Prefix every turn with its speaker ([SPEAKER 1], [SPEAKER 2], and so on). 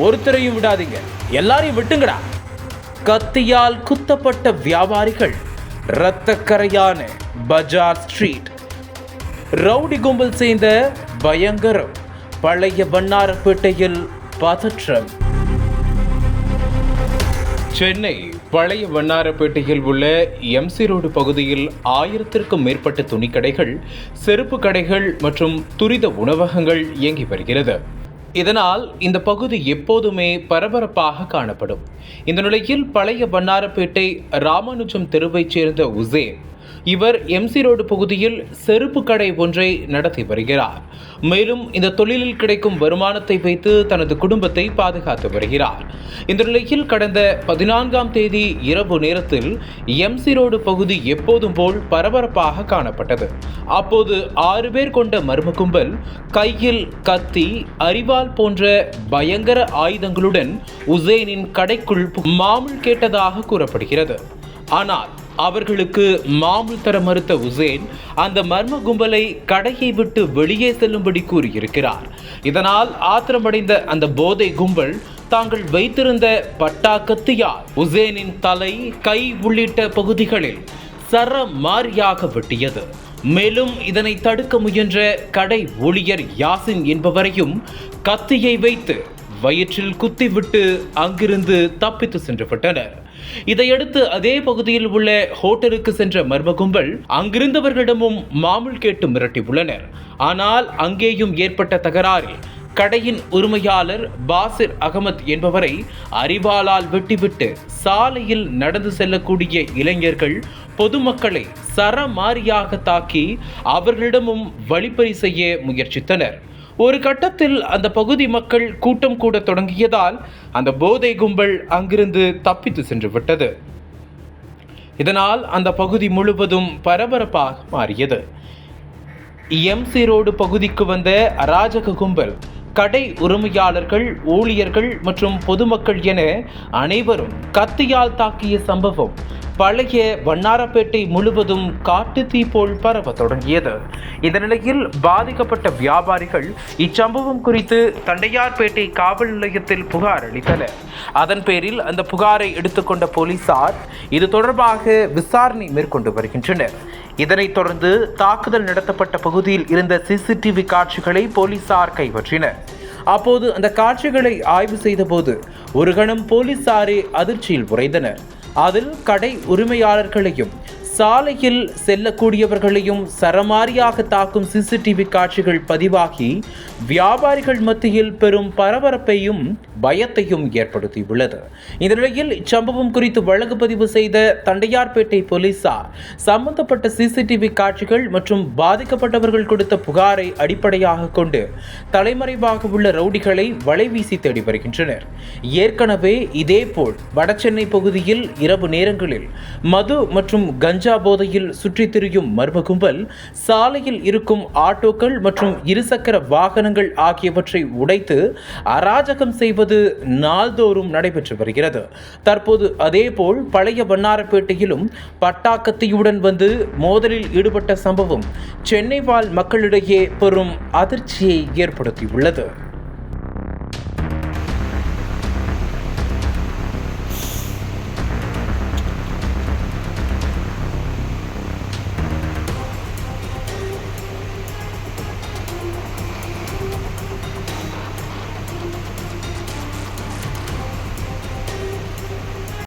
[SPEAKER 1] ஒருத்தரையும் விடாதீங்க. எல்லாரையும் விட்டுங்கடா. கத்தியால் குத்தப்பட்ட வியாபாரிகள் இரத்தக்கரையான பஜார் ஸ்ட்ரீட். ரவுடி கும்பல் சேர்ந்த பயங்கரம் பழைய வண்ணாரப்பேட்டையில் பதற்றம். சென்னை பழைய வண்ணாரப்பேட்டையில் உள்ள எம்சி ரோடு பகுதியில் ஆயிரத்திற்கும் மேற்பட்ட துணிக்கடைகள் செருப்பு கடைகள் மற்றும் துரித உணவகங்கள் இயங்கி வருகிறது. இதனால் இந்த பகுதி எப்போதுமே பரபரப்பாக காணப்படும். இந்த நிலையில் பழைய வண்ணாரப்பேட்டை ராமானுஜம் தெருவைச் சேர்ந்த உசேன் இவர் எம்சி ரோடு பகுதியில் செருப்பு கடை ஒன்றை நடத்தி வருகிறார். மேலும் இந்த தொழிலில் கிடைக்கும் வருமானத்தை வைத்து தனது குடும்பத்தை பாதுகாத்து வருகிறார். இந்த நிலையில் கடந்த பதினான்காம் தேதி இரவு நேரத்தில் எம்சி ரோடு பகுதி எப்போதும் போல் பரபரப்பாக காணப்பட்டது. அப்போது ஆறு பேர் கொண்ட மர்ம கும்பல் கையில் கத்தி அரிவாள் போன்ற பயங்கர ஆயுதங்களுடன் உசேனின் கடைக்குள் மாமுல் கேட்டதாக கூறப்படுகிறது. ஆனால் அவர்களுக்கு மாமூல் தர மறுத்த உசேன் அந்த மர்ம கும்பலை கடையை விட்டு வெளியே செல்லும்படி கூறியிருக்கிறார். இதனால் ஆத்திரமடைந்த அந்த போதை கும்பல் தாங்கள் வைத்திருந்த பட்டா உசேனின் தலை கை உள்ளிட்ட பகுதிகளில் சர மாரியாக வெட்டியது. மேலும் இதனை தடுக்க முயன்ற கடை ஊழியர் யாசின் என்பவரையும் கத்தியை வைத்து வயிற்றில் குத்திவிட்டு அங்கிருந்து தப்பித்து சென்று விட்டனர். இதையடுத்து அதே பகுதியில் உள்ள ஹோட்டலுக்கு சென்ற மர்ம கும்பல் அங்கிருந்தவர்களிடமும் மாமூல் கேட்டு மிரட்டியுள்ளனர். ஆனால் அங்கேயும் ஏற்பட்ட தகராறில் கடையின் உரிமையாளர் பாசிர் அகமத் என்பவரை அறிவாளால் வெட்டிவிட்டு சாலையில் நடந்து செல்லக்கூடிய இளைஞர்கள் பொதுமக்களை சரமாரியாக தாக்கி அவர்களிடமும் வழிப்பறி செய்ய முயற்சித்தனர். ஒரு கட்டத்தில் அந்த பகுதி மக்கள் கூட்டம் கூட தொடங்கியதால் அந்த போதை கும்பல் அங்கிருந்து தப்பித்து சென்று விட்டது. இதனால் அந்த பகுதி முழுவதும் பரபரப்பாக மாறியது. எம்சி ரோடு பகுதிக்கு வந்த அராஜக கும்பல் கடை உரிமையாளர்கள் ஊழியர்கள் மற்றும் பொதுமக்கள் என அனைவரும் கத்தியால் தாக்கிய சம்பவம் பழைய வண்ணாரப்பேட்டை முழுவதும் காட்டுத்தீ போல் பரவ தொடங்கியது. இந்த நிலையில் பாதிக்கப்பட்ட வியாபாரிகள் இச்சம்பவம் குறித்து தண்டையார்பேட்டை காவல் நிலையத்தில் புகார் அளித்தனர். அதன் பேரில் அந்த புகாரை எடுத்துக்கொண்ட போலீசார் இது தொடர்பாக விசாரணை மேற்கொண்டு வருகின்றனர். இதனைத் தொடர்ந்து தாக்குதல் நடத்தப்பட்ட பகுதியில் இருந்த சிசிடிவி காட்சிகளை போலீசார் கைப்பற்றினர். அப்போது அந்த காட்சிகளை ஆய்வு செய்தபோது ஒரு கணம் போலீசாரே அதிர்ச்சியில் உறைந்தனர். அதில் கடை உரிமையாளர்களையும் சாலையில் செல்லக்கூடியவர்களையும் சரமாரியாக தாக்கும் சிசிடிவி காட்சிகள் பதிவாகி வியாபாரிகள் மத்தியில் பெரும் பரபரப்பையும் பயத்தையும் ஏற்படுத்தியுள்ளது. இந்த நிலையில் இச்சம்பவம் குறித்து வழக்கு பதிவு செய்த தண்டையார்பேட்டை போலீசார் சம்பந்தப்பட்ட சிசிடிவி காட்சிகள் மற்றும் பாதிக்கப்பட்டவர்கள் கொடுத்த புகாரை அடிப்படையாக கொண்டு தலைமறைவாக உள்ள ரவுடிகளை வலைவீசி தேடி வருகின்றனர். ஏற்கனவே இதேபோல் வடசென்னை பகுதியில் இரவு நேரங்களில் மது மற்றும் கஞ்சா போதையில் சுற்றித் திரியும் மர்ம கும்பல் சாலையில் இருக்கும் ஆட்டோக்கள் மற்றும் இருசக்கர வாகனங்கள் ஆகியவற்றை உடைத்து அராஜகம் செய்வது நாள்தோறும் நடைபெற்று வருகிறது. தற்போது அதேபோல் பழைய வண்ணாரப்பேட்டையிலும் பட்டாக்கத்தியுடன் வந்து மோதலில் ஈடுபட்ட சம்பவம் சென்னை வாழ் மக்களிடையே பெரும் அதிர்ச்சியை ஏற்படுத்தியுள்ளது.